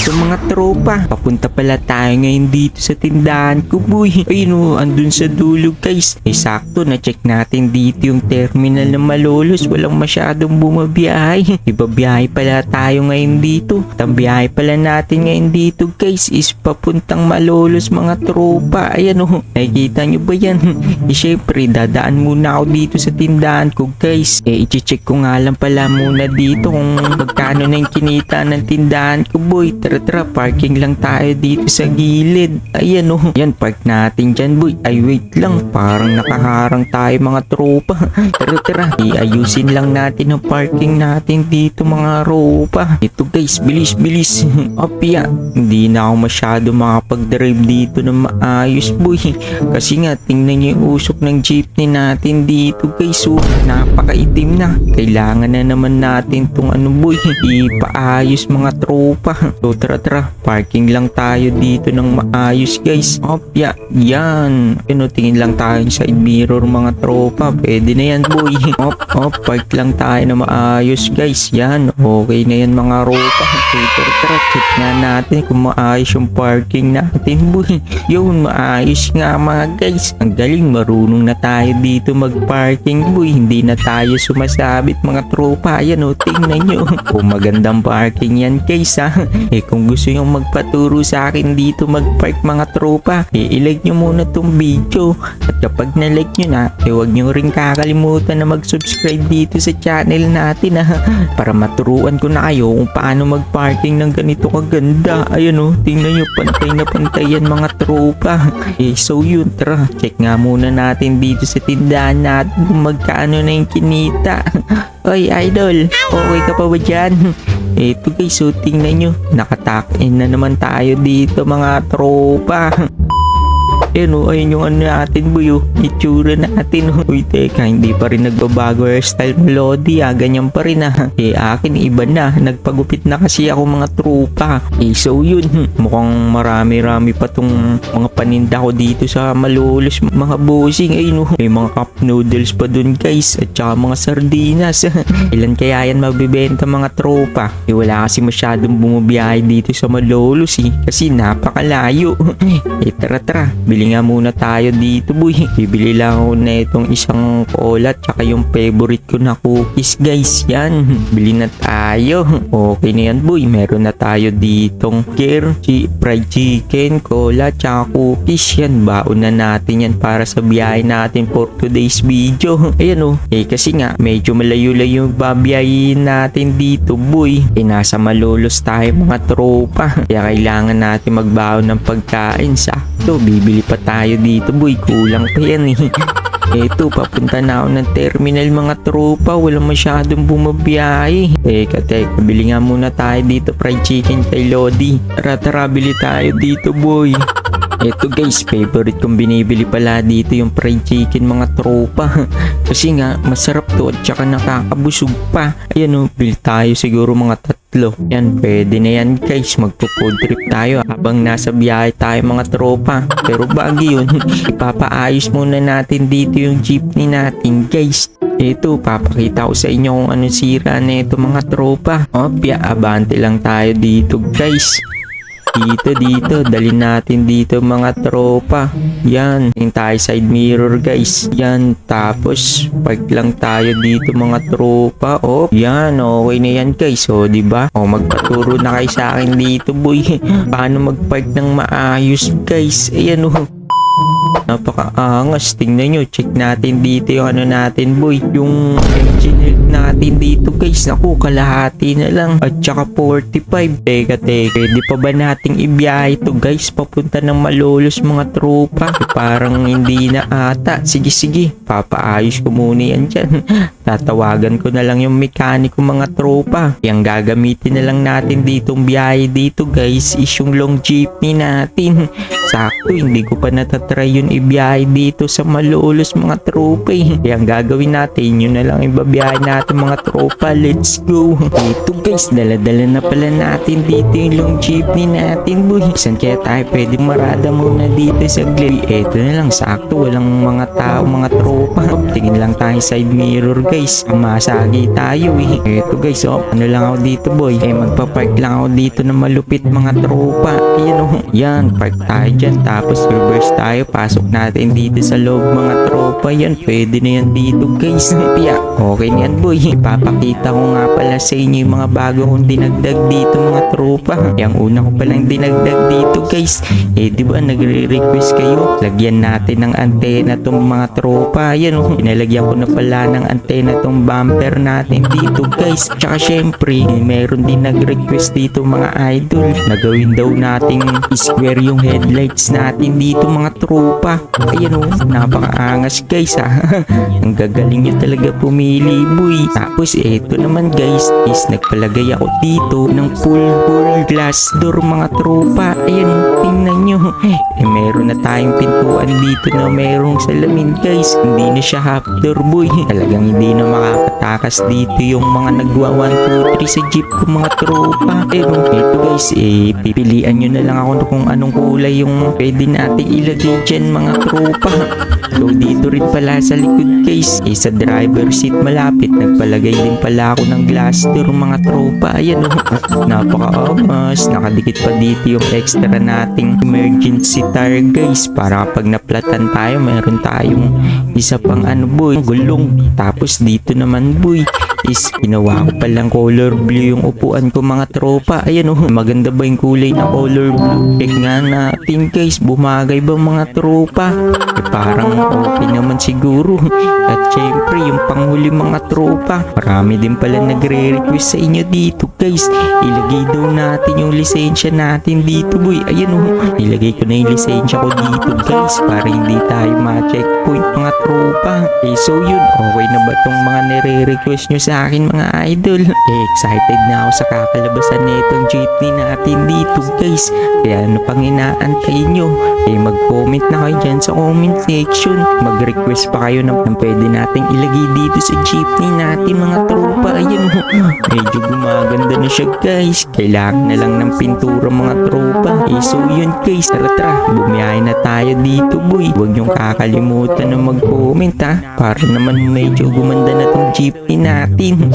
So mga tropa, papunta pala tayo ngayon dito sa tindahan ko boy. Ayun o, andun sa dulo guys. Eh sakto, na-check natin dito yung terminal ng Malolos. Walang masyadong bumabiyahe. Ibabiyahe pala tayo ngayon dito. Ang biyahe pala natin ngayon dito guys is papuntang Malolos mga tropa. Ayan o, nakikita nyo ba yan? eh syempre, dadaan muna ako dito sa tindahan ko guys. Eh i-check ko nga lang pala muna dito kung magkano na yung kinita ng tindahan ko boy. Tara parking lang tayo dito sa gilid. Ayan oh. Yan, park natin dyan boy. Ay wait lang, parang nakaharang tayo mga tropa. tara tara, iayusin lang natin ang parking natin dito mga tropa. Ito guys, bilis bilis. Opya, hindi na ako masyado makapag-drive dito ng maayos boy. Kasi nga, tingnan niyo yung usok ng jeepney natin dito guys. Oh, napakaitim na. Kailangan na naman natin tong ano boy. Ipaayos mga tropa. So tara tara, parking lang tayo dito ng maayos guys. Opya, yan. Ano, tingin lang tayo sa side mirror mga tropa. Pwede na yan boy. Op, op, park lang tayo na maayos guys. Yan, okay na yan mga tropa. So tara tara, check nga natin kung maayos yung parking natin boy. Yun, maayos nga mga guys. Ang galing, marunong na tayo dito mag-parking boy. Hindi na tayo sumasabit mga tropa. Ayan o, tingnan nyo. Kung magandang parking yan guys ha. Eh kung gusto nyo magpaturo sa akin dito mag-park mga tropa, ilike nyo muna tong video. At kapag na-like nyo na, eh huwag nyo rin kakalimutan na mag-subscribe dito sa channel natin ha. Para maturuan ko na kayo kung paano mag-parking ng ganito kaganda. Ayan o, tingnan nyo, pantay na pantay yan mga tropa. Eh so yun, tara, check nga muna natin dito sa tindahan natin kung magkano na yung kinita. Oy, idol, okay ka pa ba dyan? Eto guys, so tingnan nyo, nakatakin na naman tayo dito mga tropa. Ayan o, ayun yung ano natin boy oh. Itsura natin oh. Uy teka, hindi pa rin nagbabago hairstyle mo Lodi ah. Ganyan pa rin ah. Eh akin iba na. Nagpagupit na kasi ako mga tropa. Eh so yun. hmm, Mukhang marami-rami pa tong mga paninda ko dito sa malulos mga bossing. Ayun oh. May mga cup noodles pa dun guys. At saka mga sardinas. Ilan kaya yan mabibenta mga tropa? Eh wala kasi masyadong bumabiyahe dito sa malulos eh. Kasi napakalayo. eh tara tara. Bili nga muna tayo dito boy. Bibili lang ako na itong isang cola tsaka yung favorite ko na cookies guys. Yan. Bili na tayo. Okay na yan boy. Meron na tayo ditong care, fried chicken, cola tsaka cookies. Yan. Baon na natin yan para sa biyahe natin for today's video. Ayan oh. Eh kasi nga medyo malayo-layo yung babiyahin natin dito boy. Eh nasa malolos tayo mga tropa. Kaya kailangan natin magbaon ng pagkain. Sakto. Bibili pa tayo dito boy. Kulang pa yan eh. Eto, papunta na ako ng terminal mga tropa. Walang masyadong bumabiyahe. Teka, teka. Bili nga muna tayo dito fried chicken kay Lodi. Tara, tara. Bili tayo dito boy. Eto guys, favorite kong binibili pala dito yung fried chicken mga tropa. Kasi nga, masarap to at saka nakakabusog pa. Ayan o, bili tayo siguro mga tatlo. Yan, pwede na yan guys. Magpo-food trip tayo habang nasa biyahe tayo mga tropa. Pero bago yun, ipapaayos muna natin dito yung jeepney natin guys. Ito, papakita ko sa inyo kung ano sira na ito mga tropa. Opya, abante lang tayo dito guys. Dito, dito. Dali natin dito mga tropa. Yan. Yung tayo side mirror guys. Yan. Tapos, park lang tayo dito mga tropa. Oh, yan. Okay na yan guys. O, di ba? O, magpaturo na kayo sa akin dito boy. Paano mag-park ng maayos guys. Ayan oh. Napakaangas. Tingnan nyo. Check natin dito yung ano natin boy. Yung engine natin dito guys. Naku, kalahati na lang. At saka 45. Teka, teka. Pwede pa ba nating ibiyahe ito guys? Papunta ng malolos mga tropa. Eh, parang hindi na ata. Sige, sige. Papaayos ko muna yan dyan. Tatawagan ko na lang yung mekaniko mga tropa. Yung gagamitin na lang natin ditong biyahe dito guys is yung long jeepney natin. Sakto, hindi ko pa natatry yun ibiyahe dito sa malolos mga tropa eh. Ang gagawin natin, yun na lang ibabiyahe natin mga tropa. Let's go. Ito guys, daladala na pala natin dito yung long jeepney natin boy. Saan kaya tayo pwede marada muna dito sa gli? Eto na lang, sakto. Walang mga tao, mga tropa. Tingin lang tayo side mirror guys. Guys. Masagi tayo eh. Eto guys, oh, ano lang ako dito boy. Eh, magpa-park lang ako dito na malupit mga tropa. Ayan oh. Yan, park tayo dyan. Tapos reverse tayo. Pasok natin dito sa loob mga tropa. Yan, pwede na yan dito guys. Okay na yan boy. Ipapakita ko nga pala sa inyo yung mga bago kong dinagdag dito mga tropa. Yung una ko palang dinagdag dito guys. Eh, di ba nagre-request kayo? Lagyan natin ng antena tong mga tropa. Yan oh. Pinalagyan ko na pala ng antena tong bumper natin dito guys. Tsaka syempre, meron din nag-request dito mga idol. Na gawin daw nating square yung headlights natin dito mga tropa. Ayan oh, napakaangas guys ha. Ang gagaling nyo talaga pumili boy. Tapos eto naman guys, is nagpalagay ako dito ng full full glass door mga tropa. Ayan, tingnan nyo. Eh meron na tayong pintuan dito na merong salamin guys. Hindi na siya half door boy. Talagang hindi na makakatakas dito yung mga nagwa 1, 2, 3 sa jeep ko mga tropa. Pero eto guys, eh pipilian nyo na lang ako kung anong kulay yung pwede natin ilagay dyan mga tropa. So dito rin pala sa likod guys, eh, sa driver seat malapit, nagpalagay din pala ako ng glass door mga tropa. Ayan oh, napaka-amas. Nakadikit pa dito yung extra nating emergency tire guys. Para kapag naplatan tayo, meron tayong isa pang ano boy, gulong. Tapos dito naman boy, is ginawa ko palang color blue yung upuan ko mga tropa. Ayan oh, maganda ba yung kulay na color blue? Check nga natin guys, bumagay ba mga tropa? Eh, parang okay naman siguro. At syempre, yung panghuli mga tropa, marami din pala nagre-request sa inyo dito guys. Ilagay daw natin yung lisensya natin dito boy. Ayan oh, ilagay ko na yung lisensya ko dito guys para hindi tayo ma-checkpoint mga tropa. Eh so yun, okay na ba tong mga nire-request nyo sa akin mga idol? Eh excited na ako sa kakalabasan nitong jeepney natin dito guys. Kaya ano pang inaantay nyo? Eh mag-comment na kayo dyan sa comment section. Mag-request pa kayo ng, ng pwede nating ilagay dito sa jeepney natin mga tropa. Ayan oh, medyo gumaganda na siya guys. Kailangan na lang ng pintura mga tropa. Eh so yun guys, tara tara, bumiyahe na tayo dito boy. Huwag niyong kakalimutan na mag-comment ha. Para naman medyo gumanda na tong jeepney natin.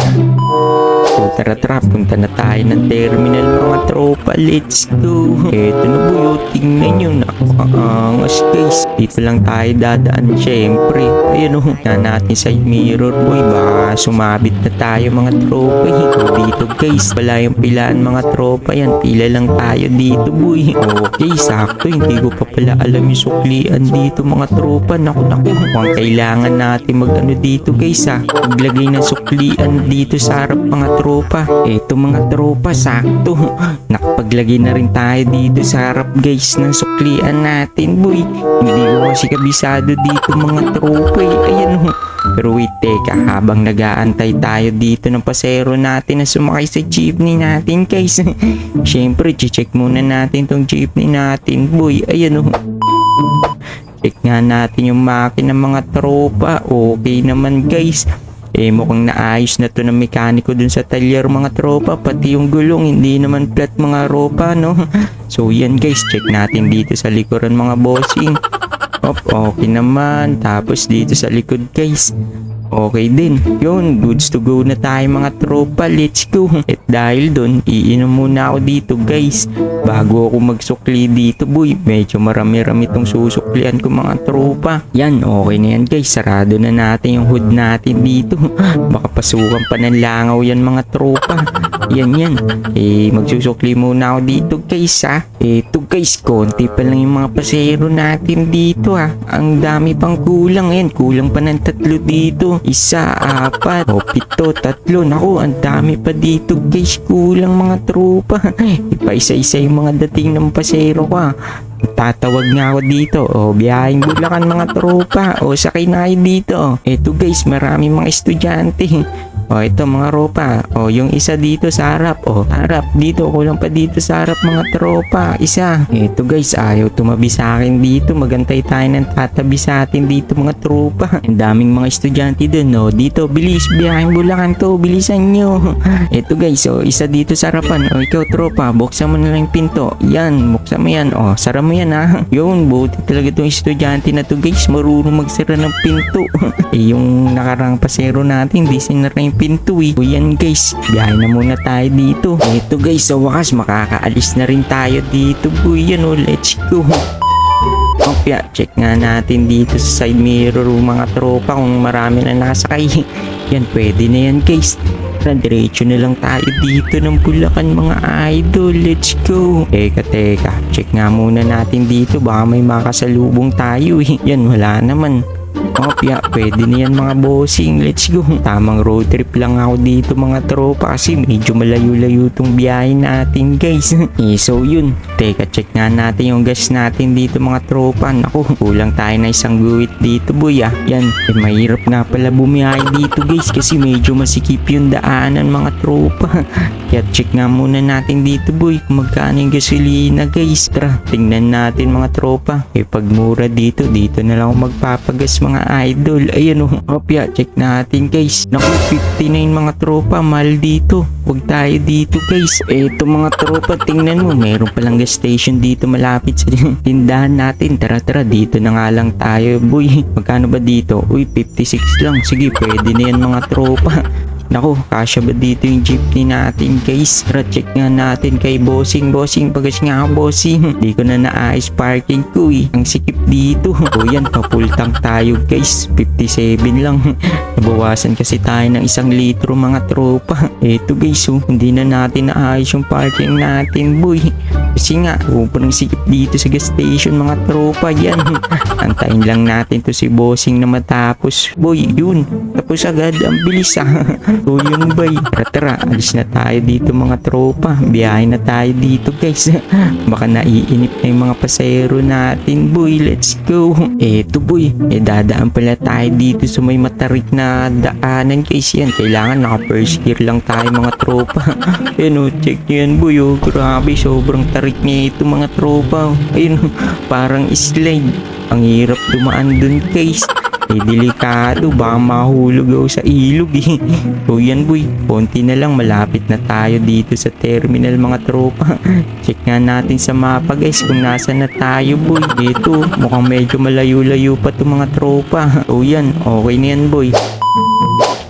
So tara tara, punta na tayo ng terminal mga tropa. Let's go. Eto na boy, oh, tingnan nyo. Napakaangas guys. Dito lang tayo dadaan. Syempre, ayun oh, na natin side mirror boy. Baka sumabit na tayo mga tropa. dito guys, wala yung pilaan mga tropa yan. Pila lang tayo dito boy. Okay, sakto. Hindi ko pa pala alam yung suklian dito mga tropa. Naku naku, mukhang kailangan natin mag ano dito guys ha. Maglagay ng suklian dito sa harap mga tropa. Eto mga tropa, sakto. Nakapaglagay na rin tayo dito sa harap guys ng suklian natin boy. Hindi ko kasi kabisado dito mga tropa eh. Ayan oh. Pero wait, teka, habang nag-aantay tayo dito ng pasero natin na sumakay sa jeepney natin guys. Siyempre, check muna natin tong jeepney natin boy. Ayan oh. Check nga natin yung makina ng mga tropa. Okay naman guys. Eh mukhang naayos na to ng mekaniko dun sa talyer mga tropa. Pati yung gulong hindi naman flat mga ropa no. So yan guys, check natin dito sa likuran mga bossing. Op, okay naman. Tapos dito sa likod guys. Okay din. Yun, goods to go na tayo mga tropa. Let's go. At dahil doon, iinom muna ako dito guys. Bago ako magsukli dito boy. Medyo marami-rami tong susuklian ko mga tropa. Yan, okay na yan guys. Sarado na natin yung hood natin dito. Baka pasukan pa ng langaw yan mga tropa. Yan yan. Eh, magsusukli muna ako dito guys ha. Eto guys, konti pa lang yung mga pasero natin dito ha. Ang dami pang kulang yan. Kulang pa ng tatlo dito. Isa, apat, o pito, tatlo. Naku, ang dami pa dito guys. Kulang mga tropa. Ipa-isa-isa yung mga dating ng pasero ko ha. Tatawag nga ako dito. O, biyaheng bulakan mga tropa. O, sakay na kayo dito. Eto guys, marami mga estudyante. O ito mga ropa. O yung isa dito sa harap. O harap dito. Kulang pa dito sa harap mga tropa. Isa. Ito guys ayaw tumabi sa akin dito. Magantay tayo ng tatabi sa atin dito mga tropa. Ang daming mga estudyante dun. No? Dito bilis. Biyahing bulakan to. Bilisan nyo. Ito guys. O isa dito sa harapan. O ikaw tropa. Buksan mo na lang pinto. Yan. Buksan mo yan. O sara mo yan ha. Yun. Buti talaga itong estudyante na to guys. Marunong magsara ng pinto. eh yung nakarang pasero natin. Di sinara yung pinto eh. O guys. Biyahe na muna tayo dito. Ito guys. Sa wakas makakaalis na rin tayo dito. Boy. Yan o. Let's go. Opya, check nga natin dito sa side mirror mga tropa kung marami na nakasakay. Yan, pwede na yan guys. Tara, diretso na lang tayo dito ng Bulacan mga idol. Let's go. Teka, teka. Check nga muna natin dito. Baka may makasalubong tayo eh. Yan, wala naman. Opya, pwede na yan mga bossing. Let's go. Tamang road trip lang ako dito mga tropa kasi medyo malayo-layo tong biyahe natin guys. eh, so yun. Teka, check nga natin yung gas natin dito mga tropa. Naku, kulang tayo na isang guwit dito boy ah. Yan, eh, mahirap nga pala bumiyahe dito guys kasi medyo masikip yung daanan mga tropa. Kaya check nga muna natin dito boy kung magkano yung gasolina guys. Tara, tingnan natin mga tropa. Eh pag mura dito, dito na lang magpapagas mga idol. Ayan o, opya, check natin guys. Naku, 59 mga tropa, mahal dito. Huwag tayo dito guys. Eto mga tropa, tingnan mo, meron palang gas station dito malapit sa tindahan natin. Tara tara, dito na nga lang tayo boy. Magkano ba dito? Uy, 56 lang. Sige, pwede na yan mga tropa. Naku, kasya ba dito yung jeepney natin guys? Tara, check nga natin kay bossing. Bossing, bagas nga ako bossing. Di ko na naayos parking ko eh. Ang sikip dito. O yan, tank tayo guys. 57 lang. Nabawasan kasi tayo ng isang litro mga tropa. Eto guys, oh, hindi na natin naayos yung parking natin boy. Kasi nga, sobrang sikip dito sa gas station mga tropa yan. Antayin lang natin to si bossing na matapos. Boy, yun. Tapos agad, ang bilis ah. So yun bay. Tara tara, alis na tayo dito mga tropa. Biyahe na tayo dito guys. Baka naiinip na yung mga pasahero natin boy. Let's go. Eto boy, eh dadaan pala tayo dito sa may matarik na daanan guys yan. Kailangan naka first gear lang tayo mga tropa. Ayun oh, check nyo yan boy oh. Grabe, sobrang tarik niya ito mga tropa. Ayun parang slide. Ang hirap dumaan dun guys. Eh, delikado. Baka mahulog ako sa ilog eh. So yan boy, konti na lang malapit na tayo dito sa terminal mga tropa. Check nga natin sa mapa guys kung nasa na tayo boy. Dito, mukhang medyo malayo-layo pa to mga tropa. So yan, okay na yan boy.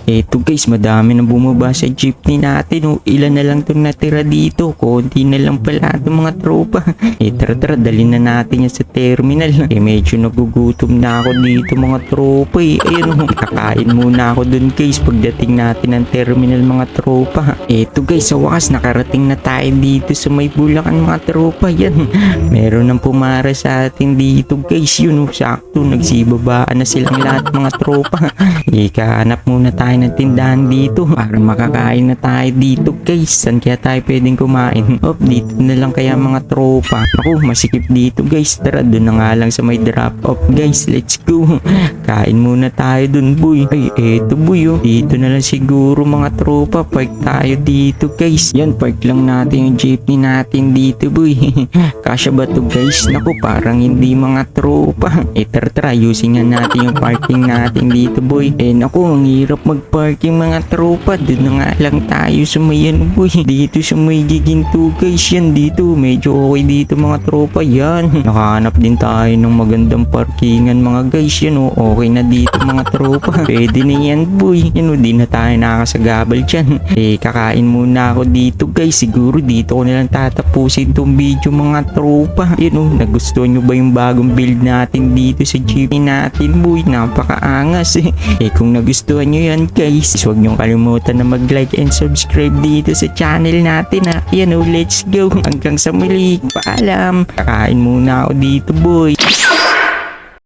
Eto guys, madami na bumaba sa jeepney natin. O, ilan na lang itong natira dito. Konti na lang pala itong mga tropa. Eh, tara tara, dalhin na natin yan sa terminal. Eh, medyo nagugutom na ako dito mga tropa eh. Ayun o, kakain muna ako dun guys pagdating natin ng terminal mga tropa. Eto guys, sa wakas nakarating na tayo dito sa may bulakan mga tropa. Yan, meron nang pumara sa atin dito guys. Yun o, sakto, nagsibabaan na silang lahat mga tropa. Ikahanap muna tayo ng tindahan dito para makakain na tayo dito guys. Saan kaya tayo pwedeng kumain? Op, dito na lang kaya mga tropa. Ako, masikip dito guys. Tara, doon na nga lang sa may drop off guys. Let's go. Kain muna tayo dun boy. Ay, eto boy oh. Dito na lang siguro mga tropa. Park tayo dito guys. Yan, park lang natin yung jeepney natin dito boy. Kasya ba to guys? Naku, parang hindi mga tropa. Eh, tara tara, using nga natin yung parking natin dito boy. Eh, naku, ang hirap mag-parking mga tropa. Doon na nga lang tayo sa ano boy. Dito sa may giginto guys. Yan dito. Medyo okay dito mga tropa. Yan. Nakahanap din tayo ng magandang parkingan mga guys. Yan o. Okay na dito mga tropa. Pwede na yan boy. Yan o. Di na tayo nakakasagabal dyan. Eh kakain muna ako dito guys. Siguro dito ko nalang tatapusin tong video mga tropa. Yan o. Nagustuhan nyo ba yung bagong build natin dito sa jeepney natin boy? Napakaangas eh. Eh kung nagustuhan nyo yan guys, huwag nyo kalimutan na mag-like and subscribe dito sa channel natin ha. Yan o, let's go. Hanggang sa muli. Paalam. Kakain muna ako dito boy.